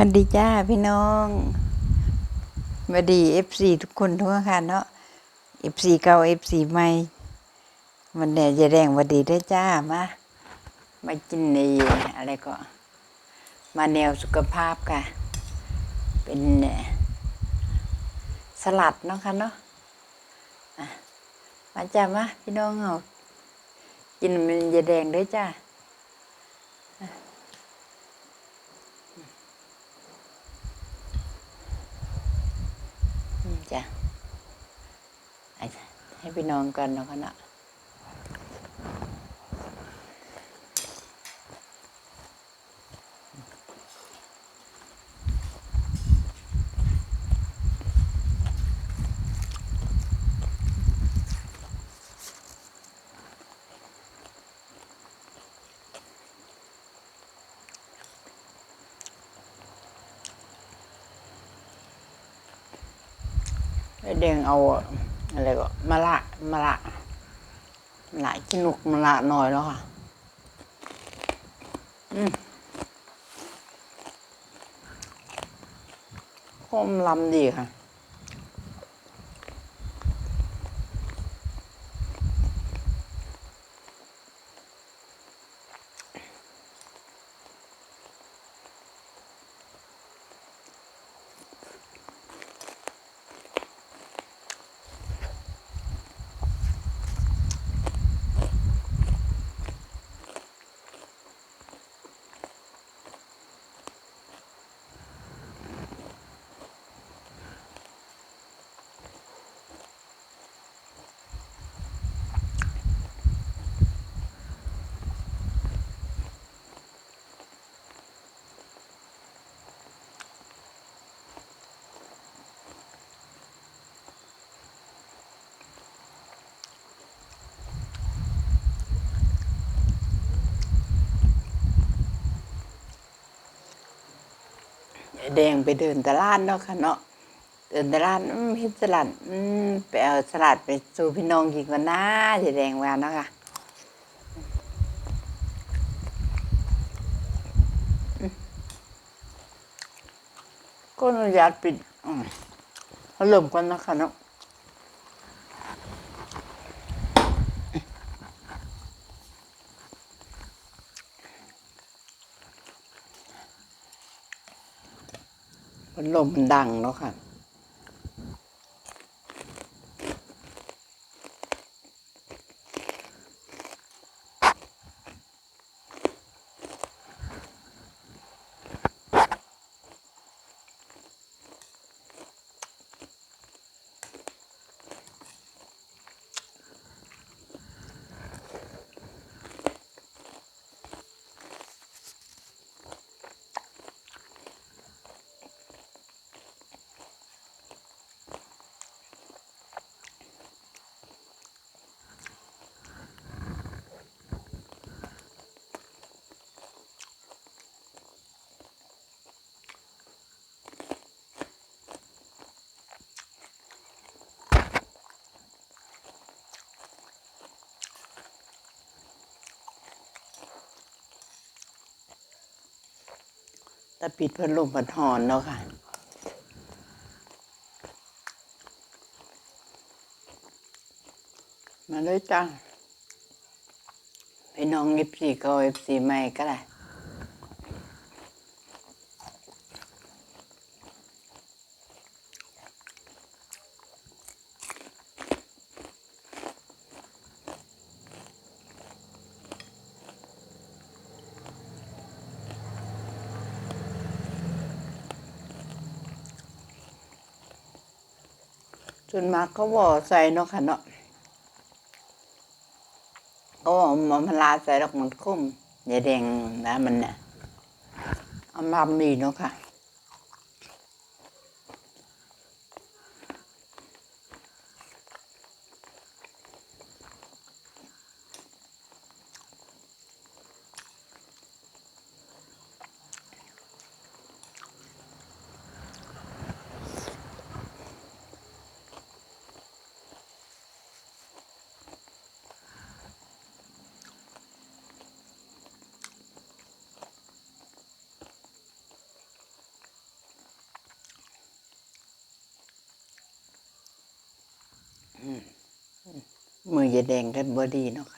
สวัสดีจ้าพี่น้องสวัสดีเอฟซีทุกคนทุกค่ะเนาะเอฟซีเก่าเอฟซีใหม่วันนี้จะแดงวัสดีด้วยจ้ามามากินในอะไรก็ มาแนวสุขภาพค่ะ เป็นสลัดเนาะค่ะเนาะอะมาจ้ามาพี่น้องเอากินมันจะแดงด้วยจ้า จ้ะให้ให้พี่นอนกันเนาะคะเนาะ แล้วเด้งเอาอะไรก็มะละมะละหลายกินุกมะละหน่อยแล้วค่ะ อืมหอมลำดีค่ะ แดงไปเดินตลาดเนาะค่ะเนาะเดินตลาดอืมเห็นสลัดอืมไปเอาสลัดไปสู่พี่น้องกินกันนะสีแดงแหวนเนาะค่ะก็อนุญาตปิดอืมเอาเริ่มกันนะคะเนาะ พัดลมมันดังเนาะค่ะ แต่ปิดพัดลมพัดหอนเนาะค่ะมาเลยจ้าพี่น้องเอฟซีก็เอฟซีใหม่ก็ได้ จนมากก็บ่ใส่เนาะค่ะเนาะเขาบอามาลาใส่ดอกมันคุ้มยาแดงนะมันเนี่ยเอามามีเนาะค่ะ อ มือจะแดงกันบ่ดีเนาะค่ะ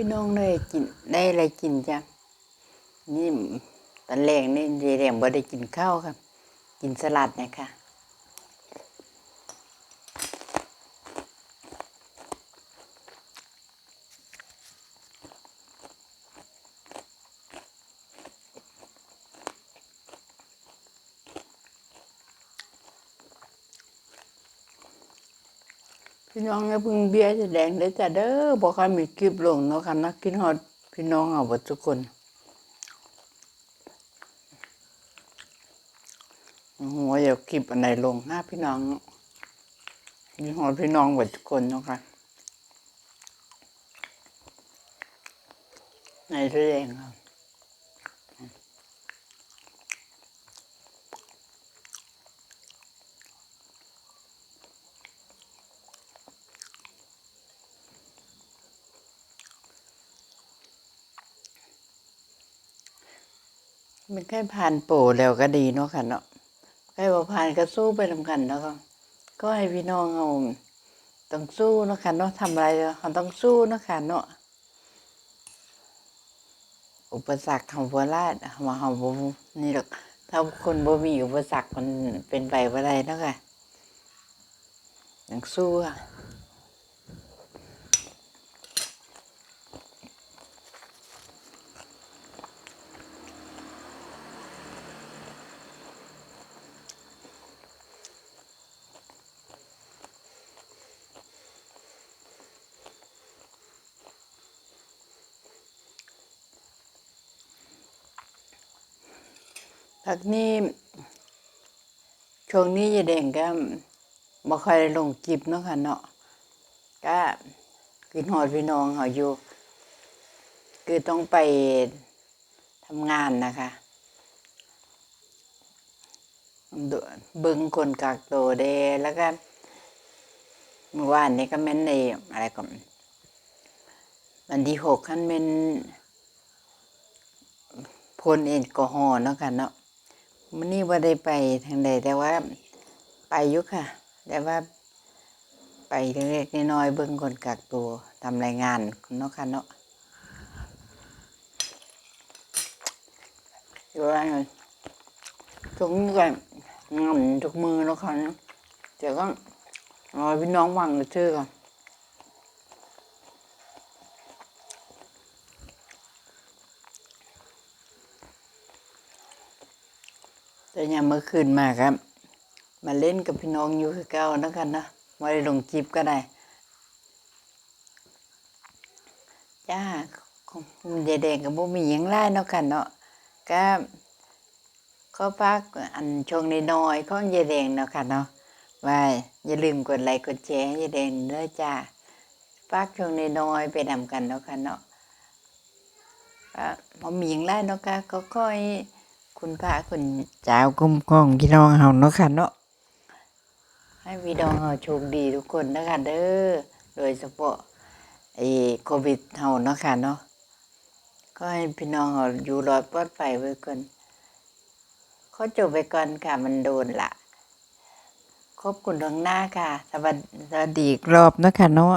พี่น้องได้กินได้อะไรกินจ้ะนี่ตอนแรกนี่ยายแดงบ่ได้กินข้าวครับ กินสลัดเนี่ยค่ะ พี่น้องอย่าเพึ่งเบียร์จะแดงเด้จ้ะเด้อบอกให้มีคลิปลงเนาะค่ะนักกินฮอดพี่น้องเอาหมดทุกคนหัวอย่าคลิปอันไหนลงหนะพี่น้องมีฮอดพี่น้องหมดทุกคนเนาะค่ะในเรื่องครับ มันแค่ผ่านโปรแล้วก็ดีเนาะค่ะเนาะใครว่าผ่านก็สู้ไปทำกันเนาะค่ะก็ให้พี่น้องเอาต้องสู้เนาะค่ะเนาะทำอะไรเราต้องสู้เนาะค่ะเนาะอุปสรรคของโคราชมาของบ่นี่หรอกถ้าคนบ่มีอุปสรรคมันเป็นไปบ่ได้เนาะค่ะต้องสู้ค่ะ พักนี้ช่วงนี้ยายแดงก็บ่ค่อยได้ลงคลิปเนาะค่ะเนาะก็กินหอดพี่น้องเขาอยู่ คือต้องไปทำงานนะคะบึงคนกักตัวเดแล้วก็เมื่อวานนี้ก็แม่นในอะไรก่อนวันที่หกขั้นเป็นพ่นแอลกอฮอล์เนาะค่ะเนาะ มันนี่ว่าได้ไปทางใดแต่ว่าไปยุค่ะ แต่ว่า ไปเล็กๆน้อยๆเบิ่งคนกักตัวทำรายงานเนาะค่ะเนาะอยู่ว่าไงทุกนี้ก็งำทุกมือเนาะค่ะเนาะเดี๋ยวก็รอพี่น้องฟังชื่อก่อน แต่ยังเมื่อคืนมาครับ มาเล่นกับพี่น้องอยู่คือเก่านะกันนะมาได้ลงคลิปก็ได้ จ้าของยายแดงกับบุมียังไล่เนาะกันเนาะก็ก็พักอันช่วงน้อยๆของยายแดงเนาะค่ะเนาะว่าอย่าลืมกดไลค์กดแชร์ยายแดงเด้อจ้าพักช่วงน้อยไปนำกันเนาะค่ะเนาะก็บ่มียังไล่เนาะค่ะก็ค่อย คุณพระคุณเจ้าคุ้มครองพี่น้องเฮาเนาะค่ะเนาะให้พี่น้องเราโชคดีทุกคนนะคะเด้อโดยเฉพาะไอ้โควิดเฮาเนาะค่ะเนาะก็ให้พี่น้องเราอยู่รอดปลอดภัยไว้ก่อนขอจบไปก่อนค่ะมันโดนละขอบคุณดวงหน้าค่ะ สวัสดีรอบนะคะเนาะ